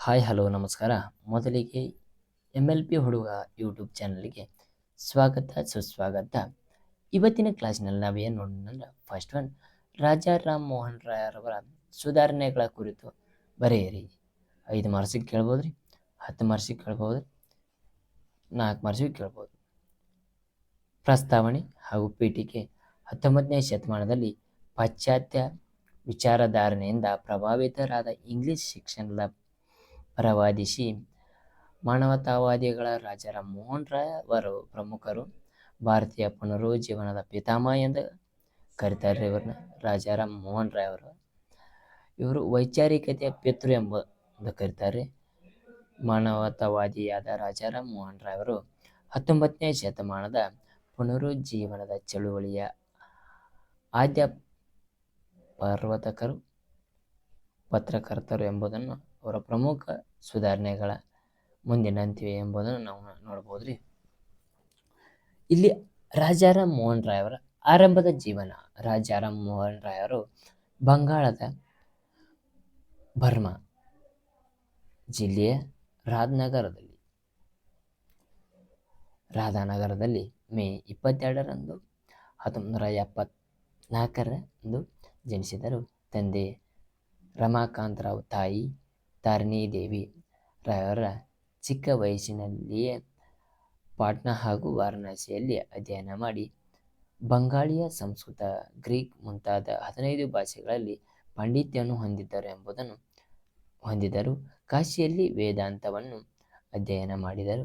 Hi, hello, ನಮಸ್ಕಾರ. ಮೊದಲಿಗೆ M L P ಹುಡುಗ ಯೂಟ್ಯೂಬ್ ಚಾನಲ್ಗೆ ಸ್ವಾಗತ, ಸುಸ್ವಾಗತ. ಇವತ್ತಿನ ಕ್ಲಾಸ್ನಲ್ಲಿ ನಾವೇನು ನೋಡೋಣ ಫಸ್ಟ್ ಒನ್ ರಾಜಾ ರಾಮ್ ಮೋಹನ್ ರಾಯರವರ ಸುಧಾರಣೆಗಳ ಕುರಿತು ಬರೆಯಿರಿ. ಐದು ಮಾರ್ಕ್ಸಿಗೆ ಕೇಳ್ಬೋದು ರೀ ಹತ್ತು ಮಾರ್ಕ್ಸಿಗೆ ಕೇಳ್ಬೋದು ನಾಲ್ಕು ಮಾರ್ಸಿಗೆ ಕೇಳ್ಬೋದು. ಪ್ರಸ್ತಾವನೆ ಹಾಗೂ ಪೀಠಿಕೆ ಹತ್ತೊಂಬತ್ತನೇ ಶತಮಾನದಲ್ಲಿ ಪಾಶ್ಚಾತ್ಯ ವಿಚಾರಧಾರಣೆಯಿಂದ ಪ್ರಭಾವಿತರಾದ ಇಂಗ್ಲಿಷ್ ಶಿಕ್ಷಣದ ಪರವಾದಿಸಿ. ಮಾನವತಾವಾದಿಗಳ ರಾಜ ಮೋಹನ್ ರಾಯ್ ಅವರು ಪ್ರಮುಖರು. ಭಾರತೀಯ ಪುನರುಜ್ಜೀವನದ ಪಿತಾಮಹ ಎಂದು ಕರೀತಾರೆ ಇವ್ರನ್ನ. ರಾಜಾರಾಮ್ ಮೋಹನ್ ರಾಯ್ ಅವರು ಇವರು ವೈಚಾರಿಕತೆಯ ಪಿತೃ ಎಂಬ ಕರೀತಾರೆ. ಮಾನವತಾವಾದಿಯಾದ ರಾಜಾರಾಮ್ ಮೋಹನ್ ರಾಯ್ ಅವರು ಹತ್ತೊಂಬತ್ತನೇ ಶತಮಾನದ ಪುನರುಜ್ಜೀವನದ ಚಳುವಳಿಯ ಆದ್ಯ ಪರ್ವತಕರು, ಪತ್ರಕರ್ತರು ಎಂಬುದನ್ನು ಅವರ ಪ್ರಮುಖ ಸುಧಾರಣೆಗಳ ಮುಂದಿನಂತಿವೆ ಎಂಬುದನ್ನು ನಾವು ನೋಡ್ಬೋದು ರೀ ಇಲ್ಲಿ ರಾಜಾರಾಮ್ ಮೋಹನ್ ರಾಯ್ ಅವರ ಆರಂಭದ ಜೀವನ. ರಾಜಾರಾಮ್ ಮೋಹನ್ ರಾಯ್ ಅವರು ಬಂಗಾಳದ ಬರ್ಮಾ ಜಿಲ್ಲೆಯ ರಾಧನಗರದಲ್ಲಿ ರಾಧಾನಗರದಲ್ಲಿ ಮೇ ಇಪ್ಪತ್ತೆರಡರಂದು ಹತ್ತೊಂಬತ್ತು ನೂರ ಎಪ್ಪತ್ನಾಲ್ಕರಂದು ಜನಿಸಿದರು. ತಂದೆ ರಮಾಕಾಂತರಾವ್ ತಾಯಿ ತಾರಿಣಿ ದೇವಿ ರಾಯವರ ಚಿಕ್ಕ ವಯಸ್ಸಿನಲ್ಲಿಯೇ ಪಾಟ್ನಾ ಹಾಗೂ ವಾರಣಾಸಿಯಲ್ಲಿ ಅಧ್ಯಯನ ಮಾಡಿ. ಬಂಗಾಳಿಯ ಸಂಸ್ಕೃತ, ಗ್ರೀಕ್ ಮುಂತಾದ ಹದಿನೈದು ಭಾಷೆಗಳಲ್ಲಿ ಪಾಂಡಿತ್ಯವನ್ನು ಹೊಂದಿದ್ದರು ಎಂಬುದನ್ನು ಹೊಂದಿದರು ಕಾಶಿಯಲ್ಲಿ ವೇದಾಂತವನ್ನು ಅಧ್ಯಯನ ಮಾಡಿದರು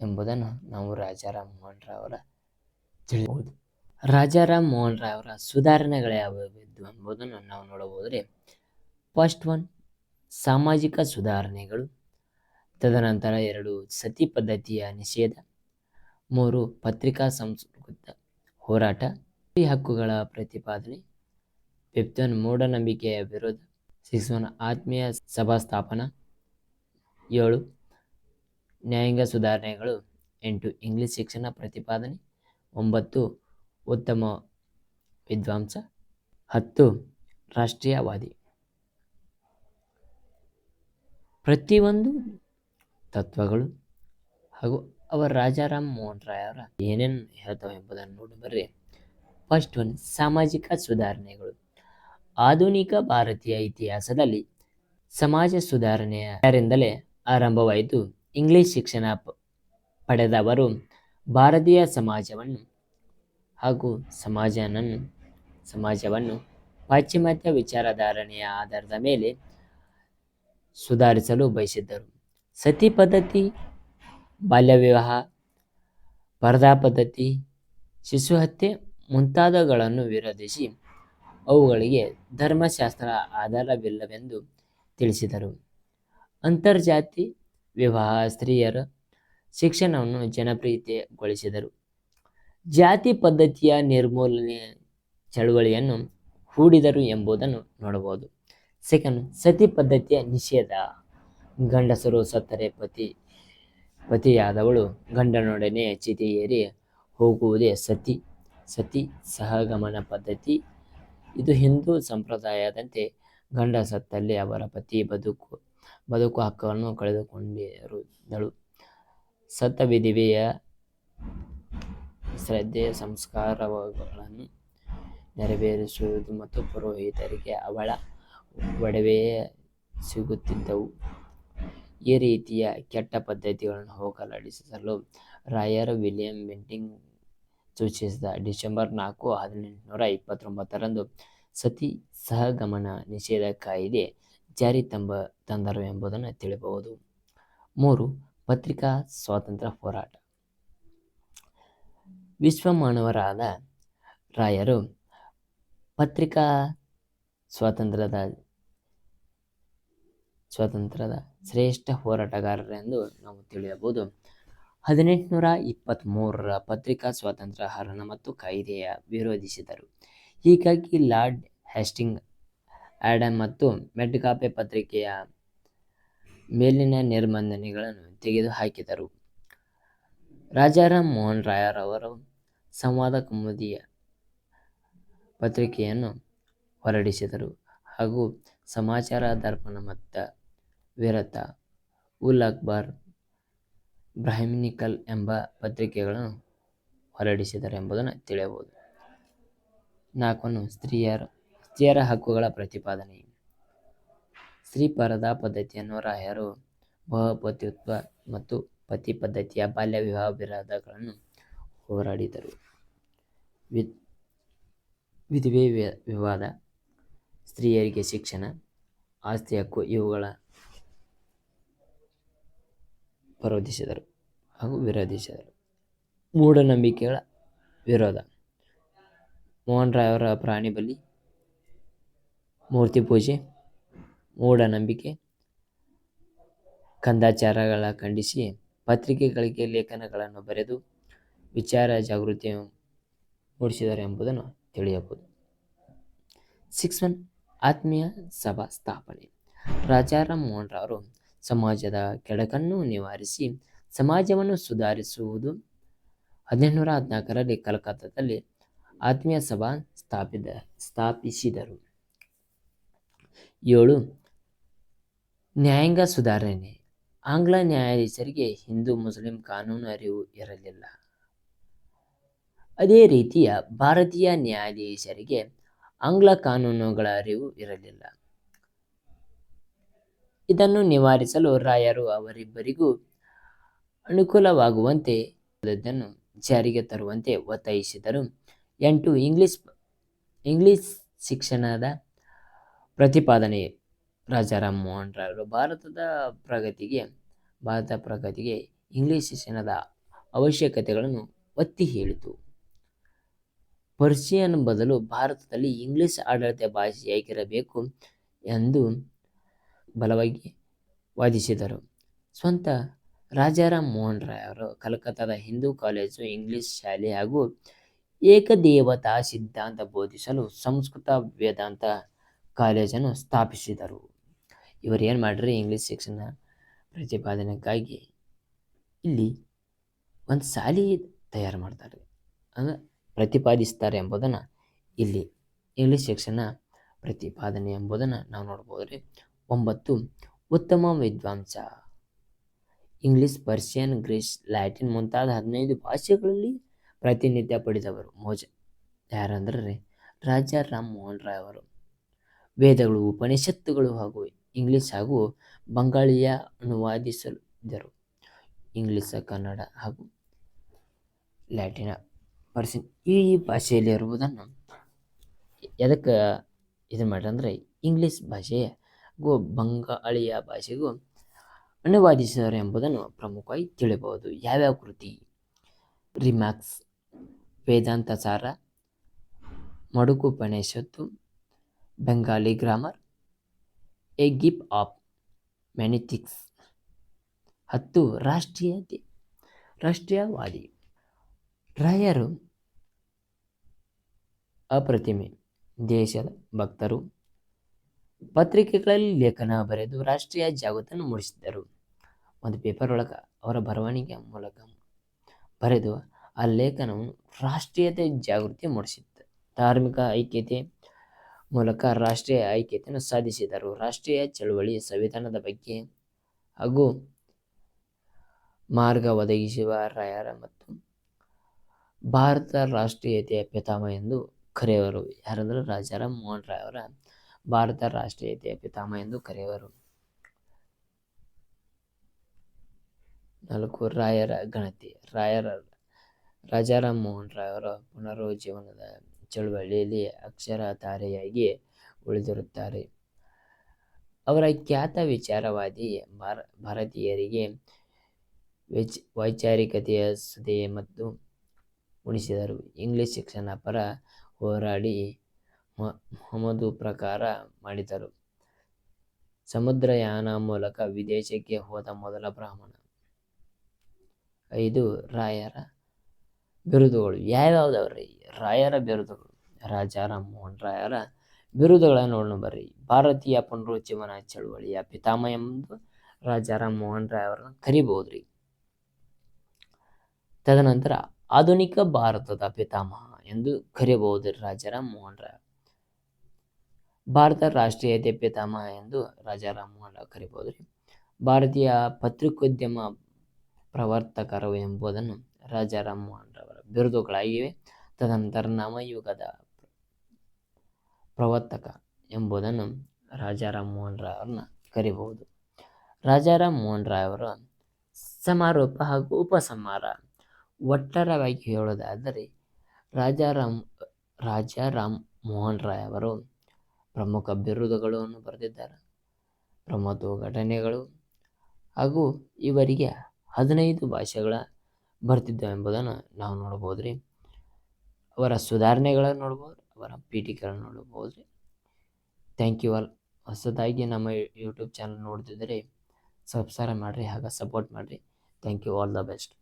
ಎಂಬುದನ್ನು ನಾವು ರಾಜಾರಾಮ್ ಮೋಹನ್ ರಾವ್ ತಿಳಿಯಬಹುದು. ರಾಜಾರಾಮ್ ಮೋಹನ್ ರಾವ್ ಅವರ ಸುಧಾರಣೆಗಳು ಯಾವುವು ಎಂಬುದನ್ನು ನಾವು ನೋಡಬಹುದ್ರೆ ಫಸ್ಟ್ ಒನ್ ಸಾಮಾಜಿಕ ಸುಧಾರಣೆಗಳು. ತದನಂತರ ಎರಡು ಸತಿ ಪದ್ಧತಿಯ ನಿಷೇಧ. ಮೂರು ಪತ್ರಿಕಾ ಸಂಸ್ಕೃತ ಹೋರಾಟ. ಈ ಹಕ್ಕುಗಳ ಪ್ರತಿಪಾದನೆ. ಫಿಫ್ತ್ ಒನ್ ಮೂಢನಂಬಿಕೆಯ ವಿರೋಧ. ಸಿಕ್ಸ್ ಆತ್ಮೀಯ ಸಭಾ ಸ್ಥಾಪನಾ ಏಳು ನ್ಯಾಯಾಂಗ ಸುಧಾರಣೆಗಳು. ಎಂಟು ಇಂಗ್ಲಿಷ್ ಶಿಕ್ಷಣ ಪ್ರತಿಪಾದನೆ. ಒಂಬತ್ತು ಉತ್ತಮ ವಿದ್ವಾಂಸ. ಹತ್ತು ರಾಷ್ಟ್ರೀಯವಾದಿ. ಪ್ರತಿಯೊಂದು ತತ್ವಗಳು ಹಾಗೂ ಅವರ ರಾಜಾರಾಮ್ ಮೋಹನ್ ರಾಯ್ ಅವರ ಏನೇನು ಹೇಳ್ತಾವೆ ಎಂಬುದನ್ನು ನೋಡಿ ಬರ್ರಿ. ಫಸ್ಟ್ ಒನ್ ಸಾಮಾಜಿಕ ಸುಧಾರಣೆಗಳು. ಆಧುನಿಕ ಭಾರತೀಯ ಇತಿಹಾಸದಲ್ಲಿ ಸಮಾಜ ಸುಧಾರಣೆಯರಿಂದಲೇ ಆರಂಭವಾಯಿತು? ಇಂಗ್ಲಿಷ್ ಶಿಕ್ಷಣ ಪಡೆದವರು ಭಾರತೀಯ ಸಮಾಜವನ್ನು ಹಾಗೂ ಸಮಾಜನನ್ನು, ಸಮಾಜವನ್ನು ಪಾಶ್ಚಿಮಾತ್ಯ ವಿಚಾರಧಾರಣೆಯ ಆಧಾರದ ಮೇಲೆ ಸುಧಾರಿಸಲು ಬಯಸಿದ್ದರು. ಸತಿ ಪದ್ಧತಿ, ಬಾಲ್ಯ ವಿವಾಹ, ಪರದಾ ಪದ್ಧತಿ, ಶಿಶು ಹತ್ಯೆ ಮುಂತಾದವುಗಳನ್ನು ವಿರೋಧಿಸಿ ಅವುಗಳಿಗೆ ಧರ್ಮಶಾಸ್ತ್ರ ಆಧಾರವಿಲ್ಲವೆಂದು ತಿಳಿಸಿದರು. ಅಂತರ್ಜಾತಿ ವಿವಾಹ ಸ್ತ್ರೀಯರ ಶಿಕ್ಷಣವನ್ನು ಜನಪ್ರಿಯತೆಗೊಳಿಸಿದರು. ಜಾತಿ ಪದ್ಧತಿಯ ನಿರ್ಮೂಲನೆ ಚಳುವಳಿಯನ್ನು ಹೂಡಿದರು ಎಂಬುದನ್ನು ನೋಡಬಹುದು. ಸೆಕೆಂಡ್ ಸತಿ ಪದ್ಧತಿಯ ನಿಷೇಧ. ಗಂಡಸರು ಸತ್ತರೆ ಪತಿ, ಪತಿಯಾದವಳು ಗಂಡನೊಡನೆ ಚಿತೆ ಏರಿ ಹೋಗುವುದೇ ಸತಿ ಸತಿ ಸಹಗಮನ ಪದ್ಧತಿ. ಇದು ಹಿಂದೂ ಸಂಪ್ರದಾಯದಂತೆ ಗಂಡ ಸತ್ತಲ್ಲಿ ಅವರ ಪತಿ ಬದುಕು ಬದುಕು ಹಕ್ಕನ್ನು ಕಳೆದುಕೊಂಡಿರುದಳು ಸತ್ತ ವಿಧಿವೆಯ ಶ್ರದ್ಧೆ ಸಂಸ್ಕಾರಗಳನ್ನು ನೆರವೇರಿಸುವುದು ಮತ್ತು ಪುರೋಹಿತರಿಗೆ ಅವಳ ಒಡವೆಯೇ ಸಿಗುತ್ತಿದ್ದವು. ಈ ರೀತಿಯ ಕೆಟ್ಟ ಪದ್ಧತಿಗಳನ್ನು ಹೋಗಲಾಡಿಸಲು ರಾಯರ್ ವಿಲಿಯಂ ಬೆಂಟಿಂಗ್ ಸೂಚಿಸಿದ ಡಿಸೆಂಬರ್ ನಾಲ್ಕು ಹದಿನೆಂಟುನೂರ ಇಪ್ಪತ್ತೊಂಬತ್ತರಂದು ಸತಿ ಸಹಗಮನ ನಿಷೇಧ ಕಾಯಿದೆ ಜಾರಿ ತಂಬ ತಂದರು ಎಂಬುದನ್ನು ತಿಳಿಬಹುದು ಮೂರು, ಪತ್ರಿಕಾ ಸ್ವಾತಂತ್ರ್ಯ ಹೋರಾಟ. ವಿಶ್ವ ಮಾನವರಾದ ರಾಯರು ಪತ್ರಿಕಾ ಸ್ವಾತಂತ್ರ್ಯದ ಸ್ವಾತಂತ್ರ್ಯದ ಶ್ರೇಷ್ಠ ಹೋರಾಟಗಾರರೆಂದು ನಾವು ತಿಳಿಯಬಹುದು. ಹದಿನೆಂಟುನೂರ ಇಪ್ಪತ್ತ್ಮೂರರ ಪತ್ರಿಕಾ ಸ್ವಾತಂತ್ರ್ಯ ಹರಣ ಮತ್ತು ಕಾಯ್ದೆಯ ವಿರೋಧಿಸಿದರು. ಹೀಗಾಗಿ ಲಾರ್ಡ್ ಹ್ಯಾಸ್ಟಿಂಗ್ ಆ್ಯಡಮ್ ಮತ್ತು ಮೆಡ್ಕಾಪೆ ಪತ್ರಿಕೆಯ ಮೇಲಿನ ನಿರ್ಬಂಧನೆಗಳನ್ನು ತೆಗೆದುಹಾಕಿದರು. ರಾಜಾರಾಮ್ ಮೋಹನ್ ರಾಯರವರು ಸಂವಾದ ಕುಮುದಿಯ ಪತ್ರಿಕೆಯನ್ನು ಹೊರಡಿಸಿದರು. ಹಾಗೂ ಸಮಾಚಾರ ದರ್ಪಣ ಮತ್ತು ವೀರತ, ಉಲ್ ಅಕ್ಬರ್, ಬ್ರಾಹ್ಮಿನಿಕಲ್ ಎಂಬ ಪತ್ರಿಕೆಗಳನ್ನು ಹೊರಡಿಸಿದರು ಎಂಬುದನ್ನು ತಿಳಿಯಬಹುದು. ನಾಲ್ಕನ್ನು, ಸ್ತ್ರೀಯರ ಸ್ತ್ರೀಯರ ಹಕ್ಕುಗಳ ಪ್ರತಿಪಾದನೆ. ಸ್ತ್ರೀ ಪರದಾ ಪದ್ಧತಿಯನ್ನು ರಾಯರು ಬಹುಪತಿತ್ವ ಮತ್ತು ಪತಿ ಪದ್ಧತಿಯ ಬಾಲ್ಯ ವಿವಾಹ ವಿರೋಧಗಳನ್ನು ಹೋರಾಡಿದರು. ವಿಧಿವೇ ವಿಧವೆ ವಿವಾದ, ಸ್ತ್ರೀಯರಿಗೆ ಶಿಕ್ಷಣ, ಆಸ್ತಿ ಹಕ್ಕು ಇವುಗಳ ವಿರೋಧಿಸಿದರು ಹಾಗೂ ವಿರೋಧಿಸಿದರು. ಮೂಢನಂಬಿಕೆಗಳ ವಿರೋಧ. ಮೋಹನ್ ರಾಯ್ ಅವರ ಪ್ರಾಣಿ ಬಲಿ, ಮೂರ್ತಿ ಪೂಜೆ, ಮೂಢನಂಬಿಕೆ, ಕಂದಾಚಾರಗಳ ಖಂಡಿಸಿ, ಪತ್ರಿಕೆಗಳಿಗೆ ಲೇಖನಗಳನ್ನು ಬರೆದು ವಿಚಾರ ಜಾಗೃತಿ ಮೂಡಿಸಿದರು ಎಂಬುದನ್ನು ತಿಳಿಯಬಹುದು. ಸಿಕ್ಸ್ ಒನ್ ಆತ್ಮೀಯ ಸಭಾ ಸ್ಥಾಪನೆ. ರಾಜಾರಾಮ್ ಮೋಹನ್ ರಾವರು ಸಮಾಜದ ಕೆಡಕನ್ನು ನಿವಾರಿಸಿ ಸಮಾಜವನ್ನು ಸುಧಾರಿಸುವುದು. ಹದಿನೆಂಟುನೂರ ಹದಿನಾಲ್ಕರಲ್ಲಿ ಕಲ್ಕತ್ತಾದಲ್ಲಿ ಆತ್ಮೀಯ ಸಭಾ ಸ್ಥಾಪಿದ, ಸ್ಥಾಪಿಸಿದರು. ಏಳು, ನ್ಯಾಯಾಂಗ ಸುಧಾರಣೆ. ಆಂಗ್ಲ ನ್ಯಾಯಾಧೀಶರಿಗೆ ಹಿಂದೂ ಮುಸ್ಲಿಂ ಕಾನೂನು ಅರಿವು ಇರಲಿಲ್ಲ. ಅದೇ ರೀತಿಯ ಭಾರತೀಯ ನ್ಯಾಯಾಧೀಶರಿಗೆ ಆಂಗ್ಲ ಕಾನೂನುಗಳ ಅರಿವು ಇರಲಿಲ್ಲ. ಇದನ್ನು ನಿವಾರಿಸಲು ರಾಯರು ಅವರಿಬ್ಬರಿಗೂ ಅನುಕೂಲವಾಗುವಂತೆ ಜಾರಿಗೆ ತರುವಂತೆ ಒತ್ತಾಯಿಸಿದರು. ಎಂಟು, ಇಂಗ್ಲಿಷ್ ಇಂಗ್ಲಿಷ್ ಶಿಕ್ಷಣದ ಪ್ರತಿಪಾದನೆ. ರಾಜಾರಾಮ್ ಮೋಹನ್ ರಾಯರು ಭಾರತದ ಪ್ರಗತಿಗೆ, ಭಾರತ ಪ್ರಗತಿಗೆ ಇಂಗ್ಲಿಷ್ ಶಿಕ್ಷಣದ ಅವಶ್ಯಕತೆಗಳನ್ನು ಒತ್ತಿ ಹೇಳಿತು. ಪರ್ಷಿಯನ್ ಬದಲು ಭಾರತದಲ್ಲಿ ಇಂಗ್ಲಿಷ್ ಆಡಳಿತ ಭಾಷೆಯಾಗಿರಬೇಕು ಎಂದು ಬಲವಾಗಿ ವಾದಿಸಿದರು. ಸ್ವಂತ ರಾಜಾರಾಮ್ ಮೋಹನ್ ರಾಯ್ ಅವರು ಕಲ್ಕತ್ತಾದ ಹಿಂದೂ ಕಾಲೇಜು, ಇಂಗ್ಲಿಷ್ ಶಾಲೆ ಹಾಗೂ ಏಕದೇವತಾ ಸಿದ್ಧಾಂತ ಬೋಧಿಸಲು ಸಂಸ್ಕೃತ ವೇದಾಂತ ಕಾಲೇಜನ್ನು ಸ್ಥಾಪಿಸಿದರು. ಇವರು ಏನು ಮಾಡ್ರಿ? ಇಂಗ್ಲಿಷ್ ಶಿಕ್ಷಣ ಪ್ರತಿಪಾದನೆಗಾಗಿ ಇಲ್ಲಿ ಒಂದು ಶಾಲೆ ತಯಾರು ಮಾಡ್ತಾರೆ. ಅಂದರೆ ಪ್ರತಿಪಾದಿಸ್ತಾರೆ ಎಂಬುದನ್ನು ಇಲ್ಲಿ ಇಂಗ್ಲೀಷ್ ಶಿಕ್ಷಣ ಪ್ರತಿಪಾದನೆ ಎಂಬುದನ್ನು ನಾವು ನೋಡ್ಬೋದು ರೀ ಒಂಬತ್ತು. ಉತ್ತಮ ವಿದ್ವಾಂಸ. ಇಂಗ್ಲಿಷ್, ಪರ್ಷಿಯನ್, ಗ್ರೀಸ್, ಲ್ಯಾಟಿನ್ ಮುಂತಾದ ಹದಿನೈದು ಭಾಷೆಗಳಲ್ಲಿ ಪ್ರಾತಿನಿಧ್ಯ ಪಡೆದವರು ಮೋಜ. ಯಾರಂದ್ರೆ ರಾಜಾ ರಾಮ್ ಮೋಹನ್ ರಾಯ್ ಅವರು. ವೇದಗಳು, ಉಪನಿಷತ್ತುಗಳು ಹಾಗೂ ಇಂಗ್ಲಿಷ್ ಹಾಗೂ ಬಂಗಾಳಿಯ ಅನುವಾದಿಸಲಿದ್ದರು. ಇಂಗ್ಲಿಷ, ಕನ್ನಡ ಹಾಗೂ ಲ್ಯಾಟಿನ, ಪರ್ಷಿಯನ್ ಈ ಭಾಷೆಯಲ್ಲಿ ಇರುವುದನ್ನು ಎದಕ್ಕೆ ಇದು ಮಾಡ್ರಿ ಅಂದರೆ ಇಂಗ್ಲಿಷ್ ಭಾಷೆಗೂ ಬಂಗಾಳಿಯ ಭಾಷೆಗೂ ಅನುವಾದಿಸಿದರು ಎಂಬುದನ್ನು ಪ್ರಮುಖವಾಗಿ ತಿಳಿಯಬಹುದು. ಯಾವ್ಯಾವ ಕೃತಿ? ರಿಮ್ಯಾಕ್ಸ್ ವೇದಾಂತ ಸಾರ ಮಡುಕು ಪಣೇಶತ್ತು Bengali grammar, a gift of monotheists ಹತ್ತು ರಾಷ್ಟ್ರೀಯತೆ ರಾಷ್ಟ್ರೀಯವಾದಿ. ರಾಯರು ಅಪ್ರತಿಮೆ, ದೇಶದ ಭಕ್ತರು ಪತ್ರಿಕೆಗಳಲ್ಲಿ ಲೇಖನ ಬರೆದು ರಾಷ್ಟ್ರೀಯ ಜಾಗೃತಿಯನ್ನು ಮೂಡಿಸಿದ್ದರು. ಒಂದು ಪೇಪರ್ ಒಳಗೆ ಅವರ ಬರವಣಿಗೆಯ ಮೂಲಕ ಬರೆದು ಆ ಲೇಖನವು ರಾಷ್ಟ್ರೀಯತೆ ಜಾಗೃತಿ ಮೂಡಿಸಿತ್ತು. ಧಾರ್ಮಿಕ ಐಕ್ಯತೆ ಮೂಲಕ ರಾಷ್ಟ್ರೀಯ ಐಕ್ಯತೆಯನ್ನು ಸಾಧಿಸಿದರು. ರಾಷ್ಟ್ರೀಯ ಚಳುವಳಿ ಸಂವಿಧಾನದ ಬಗ್ಗೆ ಹಾಗೂ ಮಾರ್ಗ ಒದಗಿಸುವ ರಾಯರ ಮತ್ತು ಭಾರತ ರಾಷ್ಟ್ರೀಯತೆಯ ಪಿತಾಮ ಎಂದು ಕರೆಯುವರು. ಯಾರಂದ್ರೆ ರಾಜಾರಾಮ್ ಮೋಹನ್ ರಾಯ್ ಅವರ ಭಾರತ ರಾಷ್ಟ್ರೀಯತೆಯ ಪಿತಾಮಹ ಎಂದು ಕರೆಯುವರು. ನಾಲ್ಕು, ರಾಯರ ಗಣತಿ. ರಾಯರ, ರಾಜಾರಾಮ್ ಮೋಹನ್ ರಾಯ್ ಅವರ ಪುನರುಜ್ಜೀವನದ ಚಳುವಳಿಯಲ್ಲಿ ಅಕ್ಷರ ತಾರೆಯಾಗಿ ಉಳಿದಿರುತ್ತಾರೆ. ಅವರ ಖ್ಯಾತ ವಿಚಾರವಾದಿ ಭಾರ, ಭಾರತೀಯರಿಗೆ ವೈಚ್, ವೈಚಾರಿಕತೆಯ ಸದೆಯೇ ಮತ್ತು ಉಣಿಸಿದರು. ಇಂಗ್ಲಿಷ್ ಶಿಕ್ಷಣ ಪರ ಹೋರಾಡಿ ಮೊಹಮ್ಮದು ಪ್ರಕಾರ ಮಾಡಿದರು. ಸಮುದ್ರಯಾನ ಮೂಲಕ ವಿದೇಶಕ್ಕೆ ಹೋದ ಮೊದಲ ಬ್ರಾಹ್ಮಣ. ಐದು ರಾಯರ ಬಿರುದುಗಳು. ಯಾವ್ಯಾವ್ದವ್ರಿ? ರಾಯರ ಬಿರುದುಗಳು. ರಾಜಾರಾಮ್ ಮೋಹನ್ ರಾಯರ ಬಿರುದುಗಳನ್ನು ನೋಡೋಣ ಬರ್ರಿ. ಭಾರತೀಯ ಪುನರುಜ್ಜೀವನ ಚಳುವಳಿಯ ಪಿತಾಮಹ ಎಂದು ರಾಜ ಮೋಹನ್ ರಾಯ್ ಅವರನ್ನು ಕರಿಬಹುದ್ರಿ. ತದನಂತರ ಆಧುನಿಕ ಭಾರತದ ಪಿತಾಮಹ ಎಂದು ಕರೆಯಬಹುದು ರಾಜಾರಾಮ್ ಮೋಹನ್ ರಾಯ್ ಭಾರತ ರಾಷ್ಟ್ರೀಯ ಪಿತಾಮಹ ಎಂದು ರಾಜಾರಾಮ್ ಮೋಹನ್ ರಾವ್ ಕರಿಬಹುದು ಭಾರತೀಯ ಪತ್ರಿಕೋದ್ಯಮ ಪ್ರವರ್ತಕರು ಎಂಬುದನ್ನು ರಾಜಾ ರಾವ್ ರವರ ಬಿರುದುಗಳಾಗಿವೆ. ತದನಂತರ ನವಯುಗದ ಪ್ರವರ್ತಕ ಎಂಬುದನ್ನು ರಾಜಾ ರಾವ್ ರಾವ್ರನ್ನ ಕರಿಬಹುದು ರಾಜಾ ರಾಮ್ಮೋಹನ್ ಅವರು ಸಮಾರೋಪ ಹಾಗೂ ಉಪಸಂಹಾರ ಒಟ್ಟಾರವಾಗಿ ಹೇಳೋದಾದರೆ ರಾಜಾರಾಮ್ ರಾಜಾರಾಮ್ ಮೋಹನ್ ರಾಯ್ ಅವರು ಪ್ರಮುಖ ಬಿರುದುಗಳನ್ನು ಬರೆದಿದ್ದಾರೆ. ಪ್ರಮುಖ ಘಟನೆಗಳು ಹಾಗೂ ಇವರಿಗೆ ಹದಿನೈದು ಭಾಷೆಗಳ ಬರ್ತಿದ್ದವು ಎಂಬುದನ್ನು ನಾವು ನೋಡ್ಬೋದು ರೀ ಅವರ ಸುಧಾರಣೆಗಳನ್ನು ನೋಡ್ಬೋದು ಅವರ ಪೀಠಿಕೆಗಳನ್ನು ನೋಡ್ಬೋದು ರೀ ಥ್ಯಾಂಕ್ ಯು ಆಲ್ ಹೊಸದಾಗಿ ನಮ್ಮ ಯೂಟ್ಯೂಬ್ ಚಾನಲ್ ನೋಡ್ತಿದ್ದರೆ ಸಬ್ಸ್ಕ್ರೈಬ್ ಮಾಡಿರಿ, ಹಾಗೆ ಸಪೋರ್ಟ್ ಮಾಡಿರಿ. Thank you all the best